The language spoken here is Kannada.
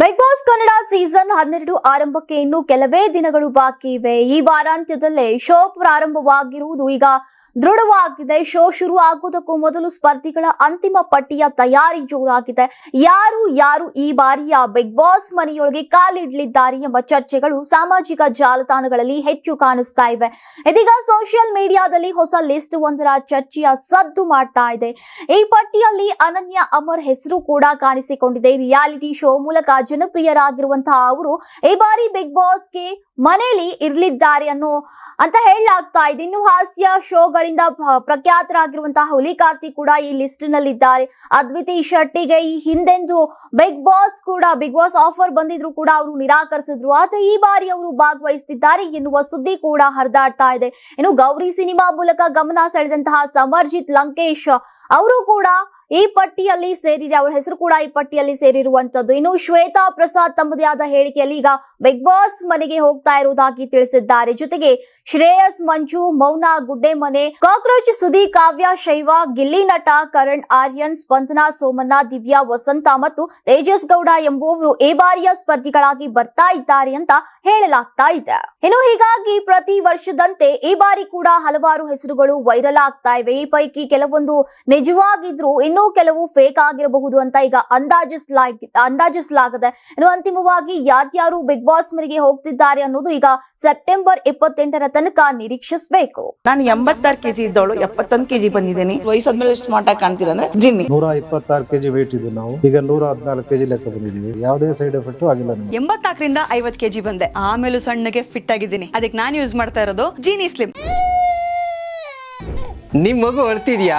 ಬಿಗ್ ಬಾಸ್ ಕನ್ನಡ ಸೀಸನ್ ಹನ್ನೆರಡು ಆರಂಭಕ್ಕೆ ಇನ್ನು ಕೆಲವೇ ದಿನಗಳು ಬಾಕಿ ಇವೆ. ಈ ವಾರಾಂತ್ಯದಲ್ಲೇ ಶೋ ಪ್ರಾರಂಭವಾಗಿರುವುದು ಈಗ ದೃಢವಾಗಿದೆ. ಶೋ ಶುರು ಆಗುವುದಕ್ಕೂ ಮೊದಲು ಸ್ಪರ್ಧಿಗಳ ಅಂತಿಮ ಪಟ್ಟಿಯ ತಯಾರಿ ಜೋರಾಗಿದೆ. ಯಾರು ಯಾರು ಈ ಬಾರಿಯ ಬಿಗ್ ಬಾಸ್ ಮನೆಯೊಳಗೆ ಕಾಲಿಡಲಿದ್ದಾರೆ ಎಂಬ ಚರ್ಚೆಗಳು ಸಾಮಾಜಿಕ ಜಾಲತಾಣಗಳಲ್ಲಿ ಹೆಚ್ಚು ಕಾಣಿಸ್ತಾ ಇವೆ. ಇದೀಗ ಸೋಷಿಯಲ್ ಮೀಡಿಯಾದಲ್ಲಿ ಹೊಸ ಲಿಸ್ಟ್ ಒಂದರ ಚರ್ಚೆಯ ಸದ್ದು ಮಾಡ್ತಾ ಇದೆ. ಈ ಪಟ್ಟಿಯಲ್ಲಿ ಅನನ್ಯ ಅಮರ್ ಹೆಸರು ಕೂಡ ಕಾಣಿಸಿಕೊಂಡಿದೆ. ರಿಯಾಲಿಟಿ ಶೋ ಮೂಲಕ ಜನಪ್ರಿಯರಾಗಿರುವಂತಹ ಅವರು ಈ ಬಾರಿ ಬಿಗ್ ಬಾಸ್ಗೆ ಮನೆಯಲ್ಲಿ ಇರಲಿದ್ದಾರೆ ಅನ್ನೋ ಅಂತ ಹೇಳಲಾಗ್ತಾ ಇದೆ. ಇನ್ನು ಹಾಸ್ಯ ಶೋಗಳಿಂದ ಭ- ಪ್ರಖ್ಯಾತರಾಗಿರುವಂತಹ ಹುಲಿ ಕಾರ್ತಿ ಕೂಡ ಈ ಲಿಸ್ಟ್ ನಲ್ಲಿದ್ದಾರೆ ಅದ್ವಿತಿ ಶೆಟ್ಟಿಗೆ ಈ ಹಿಂದೆಂದು ಬಿಗ್ ಬಾಸ್ ಕೂಡ, ಬಿಗ್ ಬಾಸ್ ಆಫರ್ ಬಂದಿದ್ರು ಕೂಡ ಅವರು ನಿರಾಕರಿಸಿದ್ರು. ಆದ್ರೆ ಈ ಬಾರಿ ಅವರು ಭಾಗವಹಿಸುತ್ತಿದ್ದಾರೆ ಎನ್ನುವ ಸುದ್ದಿ ಕೂಡ ಹರಿದಾಡ್ತಾ ಇದೆ. ಇನ್ನು ಗೌರಿ ಸಿನಿಮಾ ಮೂಲಕ ಗಮನ ಸೆಳೆದಂತಹ ಸಮರ್ಜಿತ್ ಲಂಕೇಶ್, ಅವರು ಕೂಡ ಈ ಪಟ್ಟಿಯಲ್ಲಿ ಸೇರಿದೆ. ಅವರ ಹೆಸರು ಕೂಡ ಈ ಪಟ್ಟಿಯಲ್ಲಿ ಸೇರಿರುವಂತದ್ದು. ಇನ್ನು ಶ್ವೇತಾ ಪ್ರಸಾದ್ ತಮ್ಮದೇ ಆದ ಹೇಳಿಕೆಯಲ್ಲಿ ಈಗ ಬಿಗ್ ಬಾಸ್ ಮನೆಗೆ ಹೋಗ್ತಾ ಇರುವುದಾಗಿ ತಿಳಿಸಿದ್ದಾರೆ. ಜೊತೆಗೆ ಶ್ರೇಯಸ್, ಮಂಜು, ಮೌನ ಗುಡ್ಡೆ ಮನೆ ಕಾಕ್ರೋಚ್, ಸುದಿ, ಕಾವ್ಯ, ಶೈವ, ಗಿಲ್ಲಿ ನಟ, ಕರಣ್, ಆರ್ಯನ್, ಸ್ಪಂದನಾ, ಸೋಮಣ್ಣ, ದಿವ್ಯಾ, ವಸಂತ ಮತ್ತು ತೇಜಸ್ ಗೌಡ ಎಂಬುವವರು ಈ ಬಾರಿಯ ಸ್ಪರ್ಧಿಗಳಾಗಿ ಬರ್ತಾ ಇದ್ದಾರೆ ಅಂತ ಹೇಳಲಾಗ್ತಾ ಇದೆ. ಇನ್ನು ಹೀಗಾಗಿ ಪ್ರತಿ ವರ್ಷದಂತೆ ಈ ಬಾರಿ ಕೂಡ ಹಲವಾರು ಹೆಸರುಗಳು ವೈರಲ್ ಆಗ್ತಾ ಇವೆ. ಈ ಪೈಕಿ ಕೆಲವೊಂದು ನಿಜವಾಗಿದ್ರು ಇನ್ನೂ ಕೆಲವು ಫೇಕ್ ಆಗಿರಬಹುದು ಅಂತ ಈಗ ಅಂದಾಜಿಸಲಾಗಿ ಅಂದಾಜಿಸಲಾಗಿದೆ. ಇನ್ನು ಅಂತಿಮವಾಗಿ ಯಾರ್ಯಾರು ಬಿಗ್ ಬಾಸ್ ಮನೆಗೆ ಹೋಗ್ತಿದ್ದಾರೆ ಅನ್ನೋದು ಈಗ ಸೆಪ್ಟೆಂಬರ್ ಇಪ್ಪತ್ತೆಂಟರ ತನಕ ನಿರೀಕ್ಷಿಸಬೇಕು. ನಾನು ಎಂಬತ್ತಾರು ಕೆಜಿ ಇದ್ದವಳು ಎಪ್ಪತ್ತೊಂದು ಕೆಜಿ ಬಂದಿದ್ದೀನಿ. ವಯಸ್ಸಾದ್ಮೇಲೆ ಸ್ಮಾರ್ಟ್ ಆಗಿ ಕಾಣ್ತೀರ ಅಂದ್ರೆ ಜಿನ್ನಿ. ನೂರ ಇಪ್ಪತ್ತಾರು ಕೆಜಿ ವೇಟ್ ಇದ್ದು ನಾವು. ಈಗ ನೂರ ಹದಿನಾಲ್ಕು ಕೆಜಿ ಲೆಕ್ಕ ಬಂದಿದ್ದೀವಿ. ಯಾವುದೇ ಸೈಡ್ ಎಫೆಕ್ಟ್ ಆಗಿಲ್ಲ ನಮಗೆ. ಎಂಬತ್ನಾಲ್ಕರಿಂದ ಐವತ್ ಕೆಜಿ ಬಂದೆ. ಆಮೇಲೆ ಸಣ್ಣಗೆ ಫಿಟ್ ಆಗಿದ್ದೀನಿ. ಅದಕ್ಕೆ ನಾನು ಯೂಸ್ ಮಾಡ್ತಾ ಇರೋದು ಜೀನಿ ಸ್ಲಿಮ್ ನಿಮ್ ಮಗು ಅಳ್ತಿದ್ಯಾ